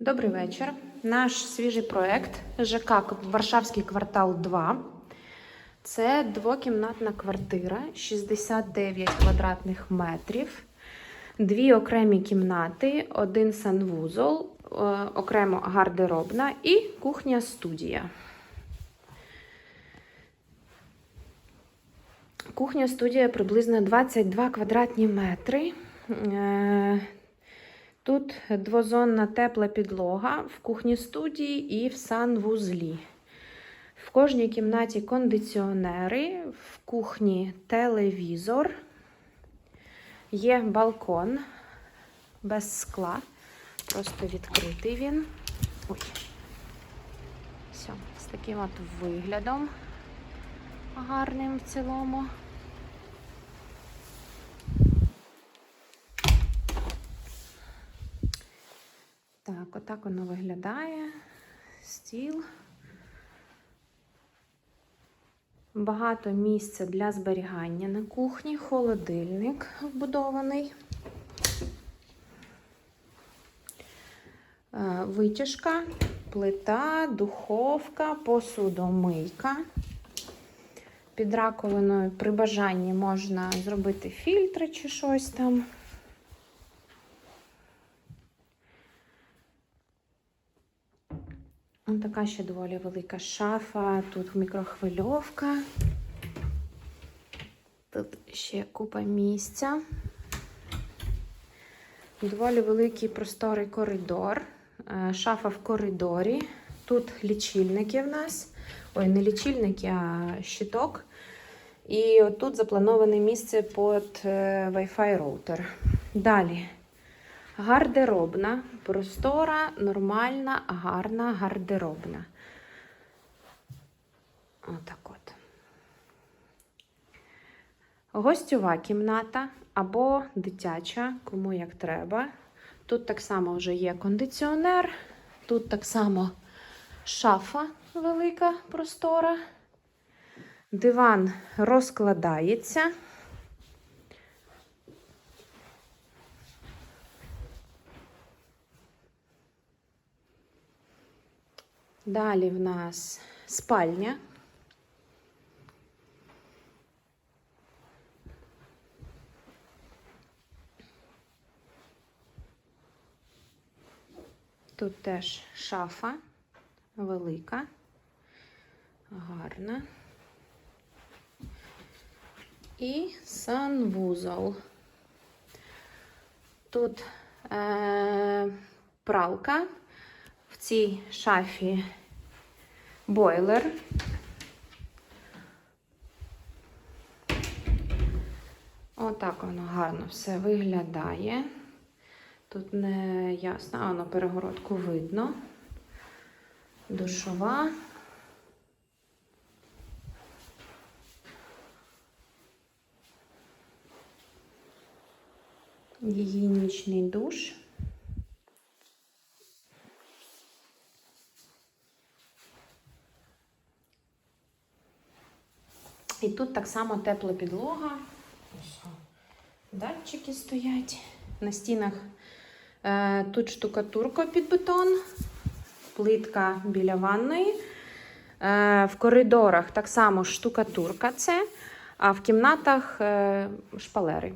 Добрий вечір. Наш свіжий проект ЖК Варшавський квартал 2. Це двокімнатна квартира, 69 квадратних метрів, дві окремі кімнати, один санвузол, е, окремо гардеробна і кухня-студія. Кухня-студія приблизно 22 квадратні метри. Тут двозонна тепла підлога в кухні студії і в санвузлі. В кожній кімнаті кондиціонери, в кухні телевізор, є балкон без скла, просто відкритий він. Ой. Все, з таким от виглядом гарним в цілому. Так, отак воно виглядає. Стіл. Багато місця для зберігання на кухні, холодильник вбудований. Е, Витяжка, плита, духовка, посудомийка. Під раковиною при бажанні можна зробити фільтри чи щось там. Ось така ще доволі велика шафа. Тут мікрохвильовка. Тут ще купа місця. Доволі великий просторий коридор. Е, Шафа в коридорі. Тут лічильники в нас. Ой, не лічильники, а щиток. І отут заплановане місце під е, Wi-Fi роутер. Далі. Гардеробна, простора, нормальна, гарна гардеробна. Отак от. Гостьова кімната або дитяча, кому як треба. Тут так само вже є кондиціонер, тут так само шафа велика, простора. Диван розкладається. Далі в нас спальня. Тут теж шафа велика, гарна. І санвузол. Тут е, пралка. В цій шафі бойлер. Отак воно гарно все виглядає. Тут не ясно, а воно перегородку видно. Душова. Гігієнічний душ. І тут так само тепла підлога. Датчики стоять. На стінах е, тут штукатурка під бетон, плитка біля ванної. Е, в коридорах так само штукатурка це, а в кімнатах е, шпалери.